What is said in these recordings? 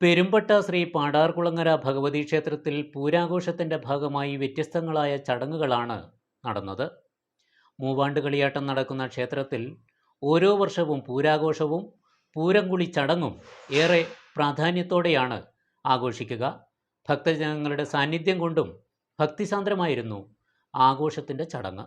പെരുമ്പട്ട ശ്രീ പാടാർകുളങ്ങര ഭഗവതി ക്ഷേത്രത്തിൽ പൂരാഘോഷത്തിന്റെ ഭാഗമായി വ്യത്യസ്തങ്ങളായ ചടങ്ങുകളാണ് നടന്നത്. മൂവാണ്ട് കളിയാട്ടം നടക്കുന്ന ക്ഷേത്രത്തിൽ ഓരോ വർഷവും പൂരാഘോഷവും പൂരംകുളി ചടങ്ങും ഏറെ പ്രാധാന്യത്തോടെയാണ് ആഘോഷിക്കുക. ഭക്തജനങ്ങളുടെ സാന്നിധ്യം കൊണ്ടും ഭക്തിസാന്ദ്രമായിരുന്നു ആഘോഷത്തിന്റെ ചടങ്ങ്.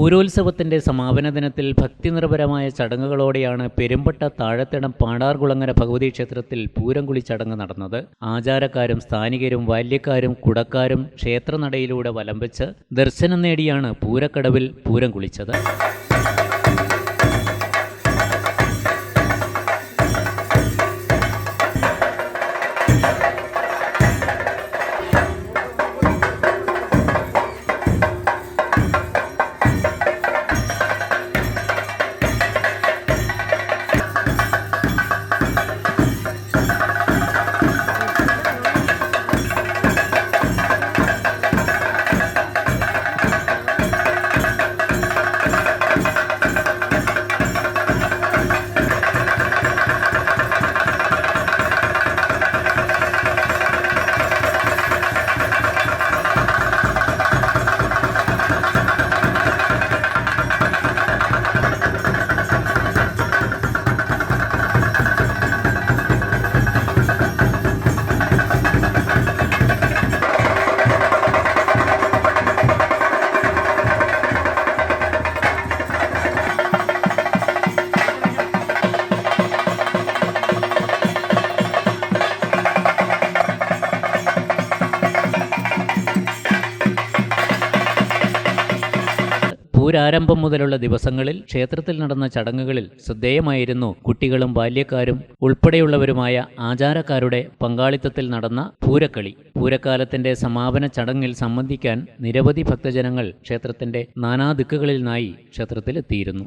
പൂരോത്സവത്തിന്റെ സമാപന ദിനത്തിൽ ഭക്തിനിർഭരമായ ചടങ്ങുകളോടെയാണ് പെരുമ്പട്ട താഴത്തിടം പാടാർകുളങ്ങര ഭഗവതി ക്ഷേത്രത്തിൽ പൂരംകുളി ചടങ്ങ് നടന്നത്. ആചാരക്കാരും സ്ഥാനികരും ബാല്യക്കാരും കുടക്കാരും ക്ഷേത്രനടയിലൂടെ വലം ദർശനം നേടിയാണ് പൂരക്കടവിൽ പൂരം കുളിച്ചത്. പൂരാരംഭം മുതലുള്ള ദിവസങ്ങളിൽ ക്ഷേത്രത്തിൽ നടന്ന ചടങ്ങുകളിൽ ശ്രദ്ധേയമായിരുന്നു കുട്ടികളും ബാല്യക്കാരും ഉൾപ്പെടെയുള്ളവരുമായ ആചാരക്കാരുടെ പങ്കാളിത്തത്തിൽ നടന്ന പൂരക്കളി. പൂരക്കാലത്തിന്റെ സമാപന ചടങ്ങിൽ സംബന്ധിക്കാൻ നിരവധി ഭക്തജനങ്ങൾ ക്ഷേത്രത്തിന്റെ നാനാദിക്കുകളിൽ നിന്നായി ക്ഷേത്രത്തിലെത്തിയിരുന്നു.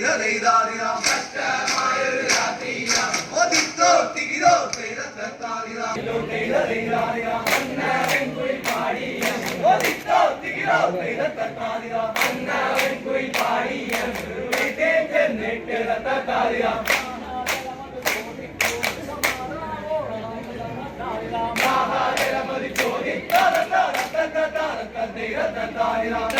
tigre idariram katta mayur ratiram oditto tigiro pera tatariram tigre idariram anna venkui paadiyam oditto tigiro pera tatariram anna venkui paadiyam vite tenne pera tatariram Maha Dharmadi Jodi Tara Tara Tara Tara Tara Tara Tara